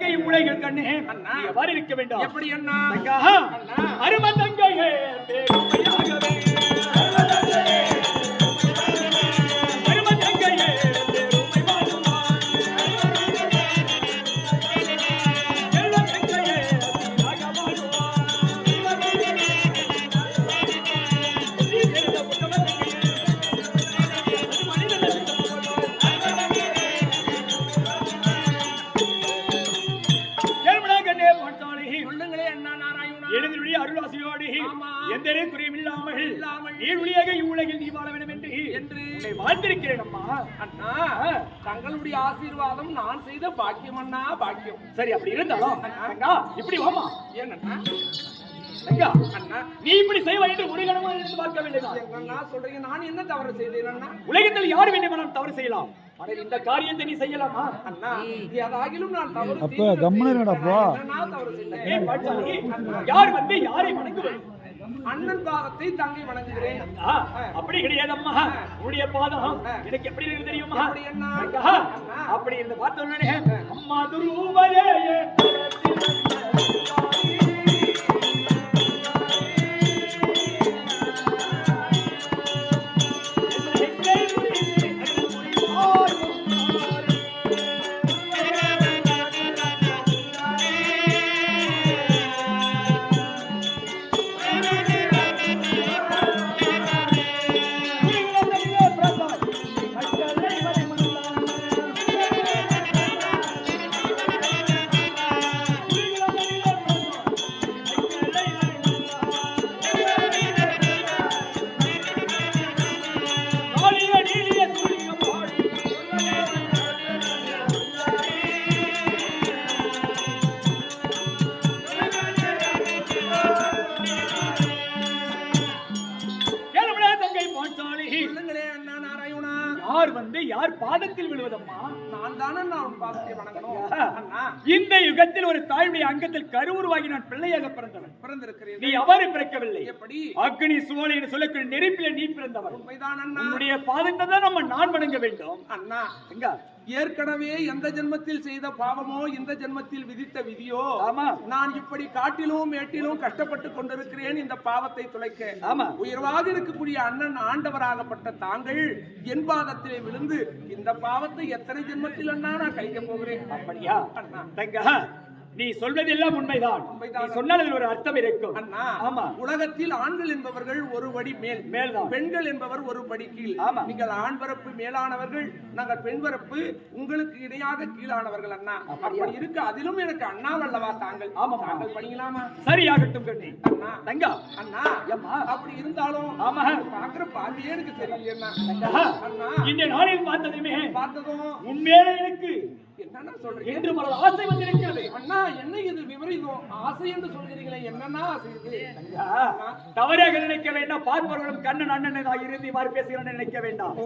உலகில் கண்ணே எவ்வாறு இருக்க வேண்டும்? எப்படி அண்ணா? தங்கா வாழ்ந்திருக்கிறேன் அம்மா அண்ணா தங்களுடைய ஆசீர்வாதம் நான் செய்த பாக்கியம் அண்ணா பாக்கியம். சரி அப்படி இருந்தாலும் அக்கா இப்படி வாமா. ஏன் அண்ணா அண்ணா நீ இப்படி செய்வாய் என்று ஒரு கணமா இருந்து. அண்ணா சொல்றீங்க? நான் என்ன தவறு செய்தேன் அண்ணா? உலகத்தில் யார் வேண்டுமானாலும் தவறு செய்யலாம்? ஆனால் இந்த காரியத்தை நீ செய்யலாமா? அண்ணா ஏதாகிலும் நான் தவறு அப்ப. கம்முனு? யார் வந்து யாரை வணங்குவது? அண்ணன் பாதத்தை தங்கை வணங்குகிறேன். அப்படி கிடையாதம்மா. உன்னுடைய பாதம் எனக்கு எப்படி இருக்கு தெரியுமா? எப்படி என்ன? அப்படி இருந்து பார்த்த உடனே அம்மா துருவரே பாட்டாளி சொல்லுங்களே அண்ணா நாராயணா. யார் வந்து யார் பாதத்தில் விழுவதம்மா? நான் தானே நான் உன் பாதத்தை வணங்கணும். அண்ணா. இந்த யுகத்தில் ஒரு தாயுடைய அங்கத்தில் கருவுருவாகி நான் பிள்ளையாக பிறந்தவன். பிறந்திருக்கிறேன் நீ அவ்வாறு பிறக்கவில்லை. எப்படி? அக்னி சோலை என்று சொல்லக்கூடிய நெருப்பில நீ பிறந்தவன். உண்மைதான் அண்ணா. உன்னுடைய பாதத்தை தான் நம்ம நான் வணங்க வேண்டும். அண்ணா. எங்க? ஏற்கனவே எந்த ஜென்மத்தில் செய்த பாவமோ இந்த ஜென்மத்தில் விதித்த விதியோ ஆமா. நான் இப்படி காட்டிலும் மேட்டிலும் கஷ்டப்பட்டு கொண்டிருக்கிறேன் இந்த பாவத்தை துளைக்க. ஆமா. உயர்வாக இருக்கக்கூடிய அண்ணன் ஆண்டவராகப்பட்ட தாங்கள் என் பாதத்திலே விழுந்து இந்த பாவத்தை எத்தனை ஜென்மத்தில் அண்ணா நான் கழிக்க போகிறேன்? அப்படியா? அண்ணா. நீ சொல்வதெல்லாம் உண்மைதான். நீ அதில் ஒரு அர்த்தம் இருக்கும். அண்ணா ஆமா. உலகத்தில் ஆண்கள் என்பவர்கள் ஒரு படி மேல். மேல்தான். பெண்கள் என்பவர் ஒரு படி கீழ். ஆமா. நீங்கள் ஆண் பரப்பு மேலானவர்கள் நாங்கள் பெண் பரப்பு உங்களுக்கு இணையாக கீழானவர்கள் அண்ணா. அப்படி இருக்கு. அதிலும் எனக்கு அண்ணா வல்லவா தாங்கள். ஆமாம்மா. தாங்கள் பண்ணிக்கலாமா சரியாகட்டும் கண்ணி. அண்ணா. தங்கா. அண்ணா ஏம்மா? அப்படி இருந்தாலும் ஆமா. பாக்குற பார்வையே எனக்கு தெரியல அண்ணா. இந்த நாளில் பார்த்ததுமே பார்த்ததும் உண்மையிலே எனக்கு என்னன்னா சொல்றீங்க? என்று ஒரு ஆசை வந்திருக்கிறது அண்ணா என்ன இது விபரீதம்? ஆசை என்று சொல்கிறீங்களே என்னன்னா ஆசை இது? தவறாக நினைக்க வேண்டாம். பார்ப்பவர்களும் கண்ணன் அண்ணனாக இருந்து இவ்வாறு பேசுகிறேன் நினைக்க வேண்டாம்.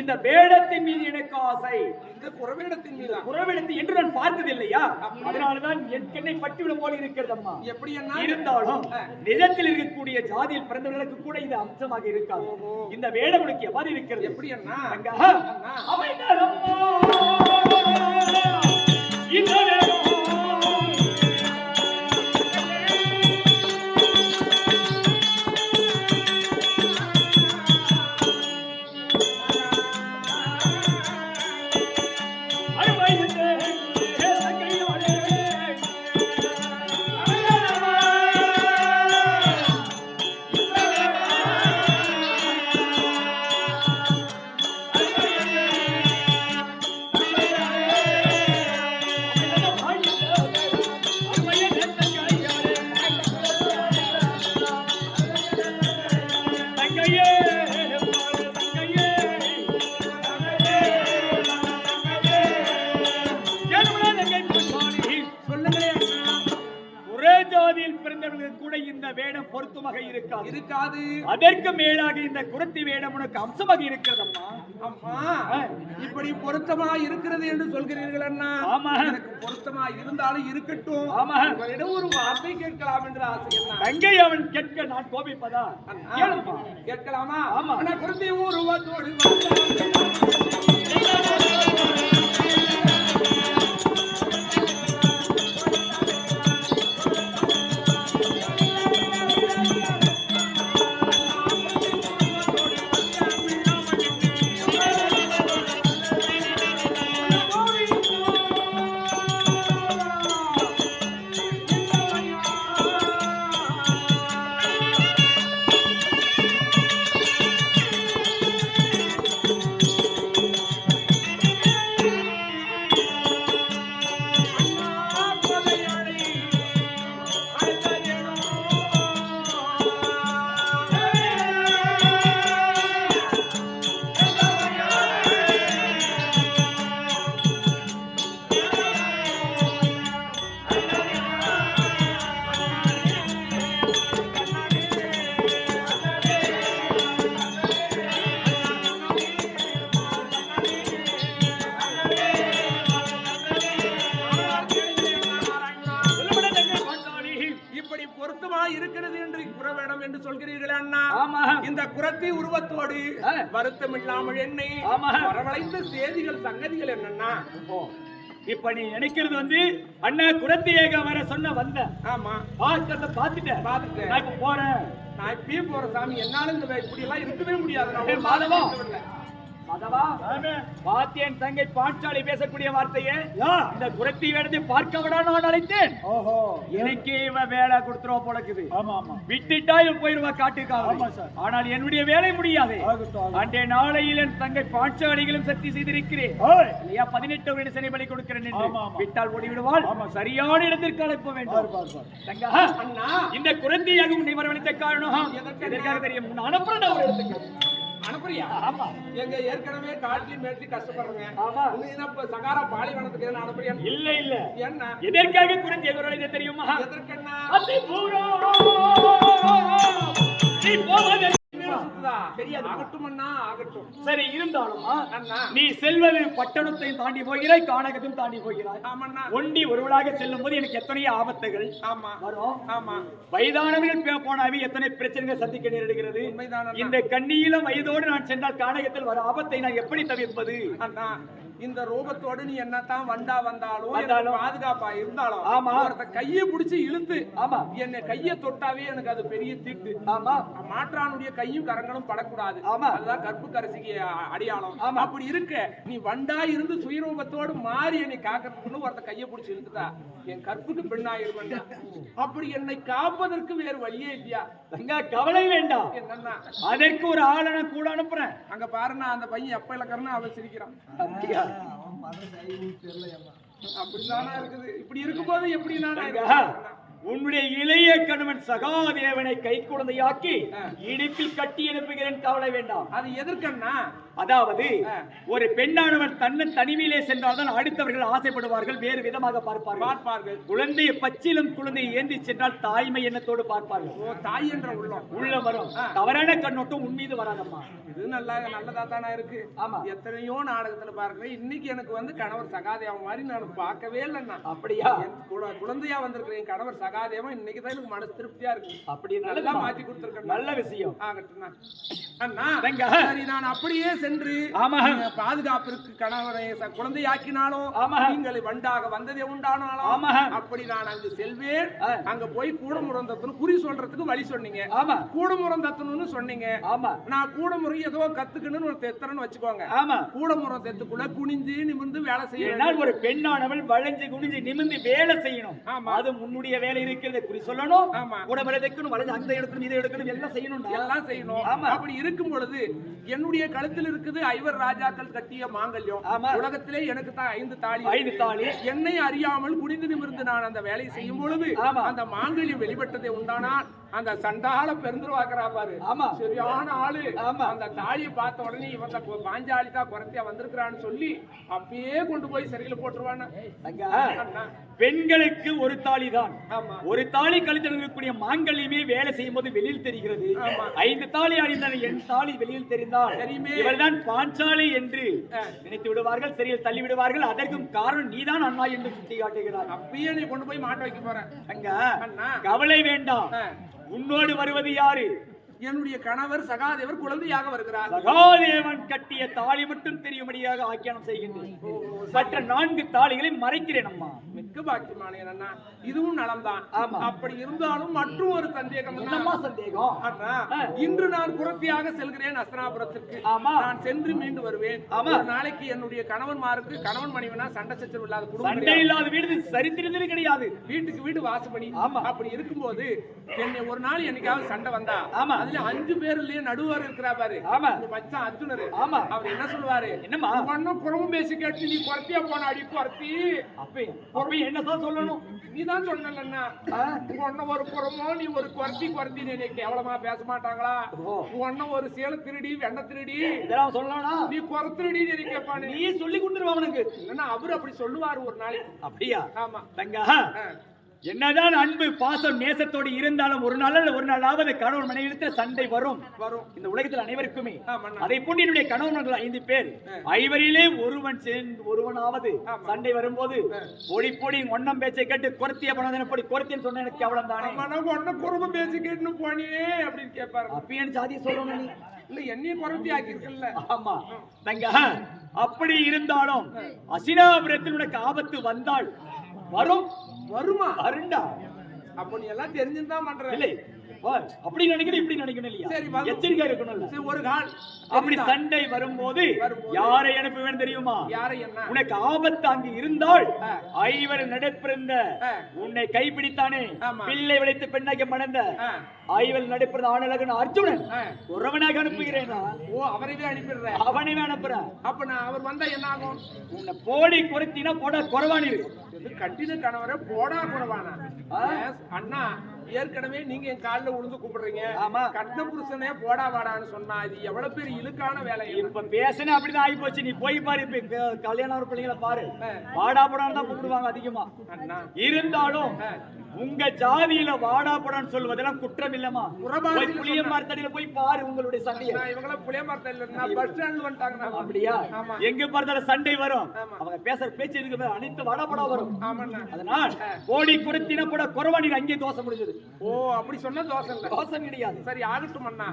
இந்த வேடத்தின் மீது எனக்கு ஆசை. இந்த குறவிடத்தின் மீதா? உறவிடத்தை என்று நான் பார்த்தது இல்லையா அதனாலதான் என் கண்ணை பட்டிவிடும் போல இருக்கிறது அம்மா. எப்படி என்ன இருந்தாலும் நிஜத்தில் இருக்கக்கூடிய ஜாதியில் பிறந்தவர்களுக்கு கூட இது அம்சமாக இருக்காது. இந்த வேடம் உனக்கு எவ்வாறு இருக்கிறது? எப்படி அண்ணா? அங்க அண்ணா பொருத்தமாக இருக்காது. இருக்காது. அதற்கு மேலாக இந்த குரத்தி வேடம் உனக்கு அம்சமாக இருக்கிறதம்மா. அம்மா இப்படி பொருத்தமா இருக்கிறது என்று சொல்கிறீர்கள் அண்ணா. ஆமா. எனக்கு பொருத்தமா இருந்தாலும் இருக்கட்டும். ஆமா. உங்களிடம் ஒரு வார்த்தை கேட்கலாம் என்று ஆசை தங்கை அவன் கேட்க நான் கோபிப்பதா? கேட்கலாமா? ஆமா. அண்ணா குருத்தி உருவத்தோடு சொல்கிறீர்களே அண்ணா? இந்த குரத்தி உருவத்தோடு. வருத்தம் இல்லாமல் என்னை. வரவழைத்த செய்திகள் சங்கதிகள் என்னன்னா? இப்ப நீ நினைக்கிறது வந்து அண்ணா குரத்தி ஏக வர சொன்ன வந்த. ஆமா. பார்க்கறத பார்த்துட்டேன். பார்த்துட்டேன். நான் இப்ப போறேன். நான் இப்பயே போற சாமி. என்னால இந்த இப்படி எல்லாம் இருக்கவே முடியாது. ஒரு மாதவா. பாத்தியன் தங்கை பாஞ்சாலி பேசக்கூடிய வார்த்தையே இந்த குரத்தி வேடத்தை பார்க்க விட நான் அழைத்தேன். ஓஹோ. எனக்கு இவ வேலை கொடுத்துருவா போலக்குது ஆமா ஆமா. விட்டுட்டா இவன் போயிருவா காட்டுக்காக. ஆமா, சார். ஆனால் என்னுடைய வேலை முடியாது. அன்றைய நாளையில் என் தங்கை பாஞ்சாலிகளும் சக்தி செய்திருக்கிறேன். இல்லையா? பதினெட்டு வருட சிறை பலி கொடுக்கிறேன். விட்டால் ஓடிவிடுவாள். சரியான இடத்திற்கு அழைப்ப வேண்டும். இந்த குரந்தையாகவும் நீ வரவழைத்த காரணம். எதற்காக தெரியும்? நான் அனுப்புறேன் ஒரு இடத்துக்கு. ஆமா. எங்க ஏற்கனவே காட்டில் மேய்ச்சி கஷ்டப்படுறேங்க ஆமா. நீ என்ன இப்ப சகாரா பாலைவனத்துக்கு எதுவும் அனுப்புறியா? இல்ல இல்ல. என்ன? எதற்காக குரந்தை எதிரொலித்த தெரியுமா? எதற்கண்ணா நீ போவது சுத்துதா தெரியாது. ஆகட்டும் அண்ணா ஆகட்டும். சரி இருந்தாலும் நீ செல்வது பட்டணத்தையும் தாண்டி போகிறாய் கானகத்தையும் தாண்டி போகிறாய். ஒண்டி ஒருவளாக செல்லும் போது எனக்கு எத்தனையோ ஆபத்துகள்? ஆமா. வரும். ஆமா. வயதானவர்கள் போனாவே எத்தனை பிரச்சனைகள் சந்திக்க நேரிடுகிறது. இந்த கண்ணியிலும் வயதோடு நான் சென்றால் கானகத்தில் வர ஆபத்தை நான் எப்படி தவிர்ப்பது? அண்ணா. இந்த ரூபத்தோடு நீ என்னத்தான் வந்தா வந்தாலும் பாதுகாப்பா இருந்தாலும் ஆமா. ஒருத்த கையை பிடிச்சு இழுத்து ஆமா. என்னை கையை தொட்டாவே எனக்கு அது பெரிய தீட்டு. ஆமா. மாற்றானுடைய கையும் கரங்களும் படக்கூடாது. ஆமா. அதுதான் கற்பு கரசிக்கு அடையாளம். ஆமா. அப்படி இருக்க நீ வண்டா இருந்து சுயரூபத்தோடு மாறி என்னை காக்கிறதுக்குன்னு ஒருத்த கையை பிடிச்சு இழுத்துட்டா என் கற்புக்கு பெண்ணாயிருவா அப்படி என்னை காப்பதற்கு வேறு வழியே இல்லையா? தங்கா கவலை வேண்டாம். என்னன்னா அதற்கு ஒரு ஆளை நான் கூட அனுப்புறேன். அங்க பாருண்ணா அந்த பையன் எப்ப இலக்கறன்னு அவன் சிரிக்கிறான். அப்படியா? அப்படிதானா இருக்குது இப்படி இருக்கும்போது எப்படி நான் உன்னுடைய இளைய கணவன் சகாதேவனை கை குழந்தையாக்கி இடுப்பில் கட்டி அனுப்புகிறேன் கவலை வேண்டாம். அது எதற்கண்ணா? அதாவது. ஒரு பெண்ணானவன் தன்னன் தனிமையிலே சென்றால்தான் அடுத்தவர்கள் ஆசைப்படுவார்கள் வேறு விதமாக பார்ப்பார்கள். பார்ப்பார்கள். குழந்தையை பச்சிலும் குழந்தையை ஏந்தி சென்றால் தாய்மை எண்ணத்தோடு பார்ப்பார்கள். ஓ தாய் என்ற உள்ளம். உள்ள வரும். தவறான கண்ணோட்டம் உன் மீது வராதம்மா. இது நல்லா நல்லதா தானே இருக்கு? ஆமா. எத்தனையோ நாடகத்துல பார்க்கிறேன் இன்னைக்கு எனக்கு வந்து கணவர் சகாதேவன் மாதிரி நான் பார்க்கவே இல்லைண்ணா. அப்படியா? குழந்தையா வந்திருக்கிற என் கணவர் சகாதேவன் இன்னைக்கு தான் எனக்கு மனசு திருப்தியா இருக்கு. அப்படி நல்லா மாத்தி கொடுத்துருக்கேன். நல்ல விஷயம். அண்ணா. சரி நான் அப்படியே சென்று ஆமா. பாதுகாப்பிற்கு கணவரை குழந்தையாக்கினாலும் ஆமா. நீங்கள் வண்டாக வந்ததே உண்டானாலும் ஆமா. அப்படி நான் அங்கு செல்வேன். அங்க போய் கூடமுறந்தத்துன்னு குறி சொல்றதுக்கு வழி சொன்னீங்க. ஆமா. கூடமுறந்தத்தணும்னு சொன்னீங்க. ஆமா. நான் கூடமுறை ஏதோ கத்துக்கணும்னு ஒரு தெத்தரன்னு வச்சுக்கோங்க. ஆமா. கூடமுறை தெத்துக்குள்ள குனிஞ்சு நிமிர்ந்து வேலை செய்ய ஏனால் ஒரு பெண்ணானவள் வளைஞ்சு குனிஞ்சு நிமிர்ந்து வேலை செய்யணும். ஆமா. அது முன்னுடைய வேலை இருக்கிறது குறி சொல்லணும். உடம்புல தைக்கணும் வளைஞ்சு அந்த எடுக்கணும் இதை எடுக்கணும் எல்லாம் செய்யணும் எல்லாம் செய்யணும் ஆமா. அப்படி இருக்கும் பொழுது என்னுடைய கழுத்தில் இருக்குது ஐவர் ராஜாக்கள் கட்டிய மாங்கல்யம் ஆமா. உலகத்திலே எனக்கு தான் ஐந்து தாலி ஐந்து தாலி என்னை அறியாமல் குனிந்து நிமிர்ந்து நான் அந்த வேலையை செய்யும் பொழுது. அந்த மாங்கல்யம் வெளிப்பட்டதை உண்டானால் அந்த சண்டால பெருந்துருவாக்குறா பாரு ஆமா. சரியான ஆளு ஆமா. அந்த தாலியை பார்த்த உடனே இவன் பாஞ்சாலி தான் குறைத்தியா வந்திருக்கிறான்னு சொல்லி அப்பயே கொண்டு போய் சிறையில போட்டுருவானா. பெண்களுக்கு ஒரு தாலி தான் ஆமா ஒரு தாலி கழுத்தில் இருக்கக்கூடிய மாங்கல்யமே வேலை செய்யும் போது வெளியில் தெரிகிறது ஆமா. ஐந்து தாலி அணிந்தால் என் தாலி வெளியில் தெரிந்தால் தெரியுமே. இவள்தான் பாஞ்சாலி என்று. நினைத்து விடுவார்கள் சரியில் தள்ளி விடுவார்கள் அதற்கும் காரணம் நீதான் அண்ணா என்று சுட்டி காட்டுகிறார் அப்பயே நீ கொண்டு போய் மாட்ட வைக்க போறேன் அங்க அண்ணா கவலை வேண்டாம். உன்னோடு வருவது யாரு? என்னுடைய கணவர் சகாதேவர் குழந்தையாக வருகிறார். சகாதேவன் கட்டிய தாலி மட்டும் தெரியும்படியாக ஆக்கியானம் செய்கின்றேன். மற்ற நான்கு தாலிகளை மறைக்கிறேன் அம்மா. மிக்க பாக்கியமானே அண்ணா இதுவும் நலம்தான். அப்படி இருந்தாலும் மற்றும் ஒரு சந்தேகம் அண்ணா. இன்று நான் புறத்தியாக செல்கிறேன் அஸ்தனாபுரத்திற்கு ஆமா. நான் சென்று மீண்டு வருவேன். ஒரு நாளைக்கு என்னுடைய கணவன்மாருக்கு கணவன் மனைவினா சண்டை சச்சரவு இல்லாத குடும்பம் சண்டை. இல்லாத வீடு சரித்திரத்திலே கிடையாது வீட்டுக்கு வீடு வாசப்படி ஆமா. அப்படி இருக்கும்போது என்னை ஒரு நாள் என்னைக்காவது சண்டை வந்தா ஆமா. அதுல அஞ்சு பேர் இல்லையே நடுவர் இருக்கிறா பாரு ஆமா. மச்சான் அர்ஜுனர் ஆமா. அவர் என்ன சொல்லுவாரு என்னம்மா ஒன்னும் புறமும் பேசி கேட்டு நீ குறத்தியா போன அடி குறத்தி அப்ப என்னதான் சொல்லணும்? நீ தான்? உங்க அண்ணன் ஒரு புறமோ நீ ஒரு குறத்தி குறத்தி நீ கேவலமா பேச மாட்டாங்களா? அண்ணன் ஒரு சேலை திருடி வெண்ண திருடி. இதெல்லாம் சொல்லலாம் நீ குறத்திருடி நீ கேட்பானு நீ சொல்லி கொடுத்துருவா அவனுக்கு. இல்லைன்னா அவரு அப்படி சொல்லுவாரு ஒரு நாளைக்கு. அப்படியா? ஆமா. தங்க. என்னதான் அன்பு பாசம் நேசத்தோடு இருந்தாலும் ஒரு நாள் ஒரு நாளாவது கணவன் மனைவிடத்தில் சண்டை வரும். வரும். இந்த உலகத்தில் அனைவருக்குமே. அதை போன்று என்னுடைய கணவன்கள் ஐந்து பேர். ஐவரிலே ஒருவன் சேர்ந்து ஒருவனாவது. சண்டை வரும்போது பொடி பொடி ஒன்னம் பேச்சை கேட்டு குரத்திய பணம் எப்படி குரத்தின்னு சொன்ன எனக்கு அவ்வளவு தானே? ஆமாண்ணா உன்ன குறும்பு பேசி கேட்டுன்னு போனியே அப்படின்னு கேட்பாரு. அப்பயும் ஜாதியை சொல்லணும் இல்ல என்னையும் குறைச்சி ஆக்கியிருக்கல ஆமா. தங்க அப்படி இருந்தாலும் அசினாபுரத்தில் உனக்கு ஆபத்து வந்தால் வரும். வருமா? வருண்டா. அப்ப நீ எல்லாம் தெரிஞ்சுதான் பண்ற. இல்லை. அப்படி நினைக்கணும் இப்படி நினைக்கணும் இல்லையா? சரி, இருக்கணும்ல சரி, ஒரு கால். அப்படி. சண்டை வரும்போது யாரை அனுப்புவேன் தெரியுமா? யாரை என்ன? உனக்கு ஆபத்து அங்கு இருந்தால். ஐவர் நடைபிறந்த. உன்னை கைப்பிடித்தானே. பிள்ளை விளைத்து பெண்ணாக மணந்த. ஐவர் நடைபிறந்த ஆணழகன் அர்ஜுனன். உறவனாக அனுப்புகிறேனா? ஓ அவரைவே அனுப்பிடுற. அவனைவே அனுப்புறேன் அப்ப நான் அவர் வந்தா என்ன ஆகும் உன்னை போடி குறைத்தினா போட குறவானிரு. இது கட்டின கணவரை போடா. Yes, அண்ணா ஏற்கனவே நீங்க என் கால்ல விழுந்து கூப்பிடுறீங்க. ஆமா. கட்ட புருஷனே போடா வாடான்னு சொன்னா இது எவ்வளவு பெரிய இழுக்கான வேலை இப்ப பேசின அப்படிதான் ஆகி போச்சு நீ போய் பாரு இப்ப கல்யாணம் ஒரு பிள்ளைங்களை பாரு. வாடா போடான்னு தான் கூப்பிடுவாங்க அதிகமா. இருந்தாலும். உங்க ஜாதியில வாடா போடான்னு சொல்வதெல்லாம் குற்றம் இல்லமா போய் புளிய மரத்தடியில போய் பாரு உங்களுடைய சண்டைய. நான் இவங்கள புளிய மரத்த இல்ல பஸ் ஸ்டாண்ட் வந்துட்டாங்க அப்படியா. எங்க பார்த்தாலும் சண்டை வரும். அவங்க பேசுற பேச்சு இருக்கு அனைத்து வாடா போடா வரும். அதனால் கோடி குறைத்தின கூட குறவானிர் அங்கே தோசை முடிஞ்சது. ஓ அப்படி சொன்னா தோசை இல்ல தோசை கிடையாது. சரி ஆகட்டும் அண்ணா.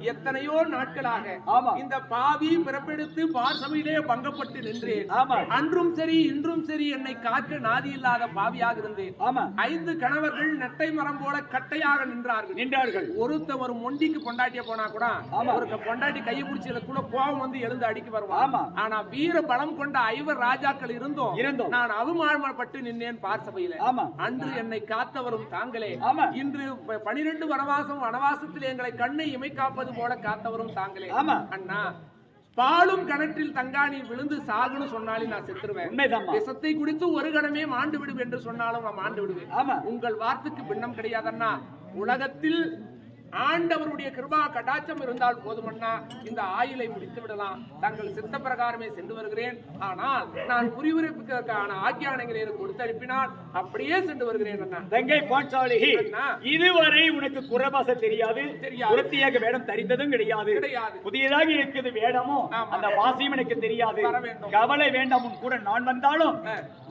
எத்தனையோ நாட்களாக ஆமா. இந்த பாவி பிறப்பெடுத்து பார்சபையிலே பங்கப்பட்டு நின்றேன். ஆமா. அன்றும் சரி இன்றும் சரி என்னை காக்க நாதி இல்லாத பாவியாக இருந்தேன். ஆமா. ஐந்து கணவர்கள் நெட்டை மரம் போல கட்டையாக நின்றார்கள். நின்றார்கள். ஒருத்த ஒரு மொண்டிக்கு பொண்டாட்டிய போனா கூட. ஒரு பொண்டாட்டி கையை கூட கோபம் வந்து எழுந்து அடிக்க வருவான். ஆமா. ஆனா வீர பலம் கொண்ட ஐவர் ராஜாக்கள் இருந்தோம். இருந்தோம். நான் அவமானப்பட்டு நின்னேன் பார்சபையில அன்று என்னை காத்தவரும் தாங்களே. இன்று பனிரெண்டு வனவாசம் வனவாசத்தில் எங்களை கண்ணை இமை காப்பது போல காத்தவரும் தாங்களே. அண்ணா பாலும் கிணற்றில் தங்காணி விழுந்து சாகுன்னு சொன்னாலும் நான் செத்துருவேன். விஷத்தை குடித்து ஒரு கணமே மாண்டு விடு என்று சொன்னாலும் நான் மாண்டு விடுவேன். உங்கள் வார்த்தைக்கு பின்னம் கிடையாதண்ணா. உலகத்தில் ஆண்டவருடைய கிருபா கடாட்சம் இருந்தால் போதுமண்ணா இந்த ஆயுளை முடித்து விடலாம் தங்கள் சித்த பிரகாரமே சென்று வருகிறேன் ஆனால் நான் புரிவுரைப்புக்கான ஆக்கியானங்களை எனக்கு கொடுத்து அனுப்பினால் அப்படியே சென்று வருகிறேன் அண்ணா தங்கை அண்ணா. இதுவரை உனக்கு குறபாச தெரியாது தெரியாது. வேடம் தரித்ததும் கிடையாது கிடையாது புதியதாக இருக்குது வேடமும் ஆமா. அந்த வாசியும் எனக்கு தெரியாது. கவலை வேண்டாம் உன் கூட நான் வந்தாலும்.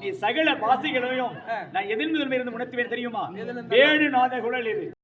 நீ சகல வாசிகளையும். நான் எதிர்ந்து இருந்து உணர்த்துவேன் தெரியுமா? வேடு நாத குழல் இது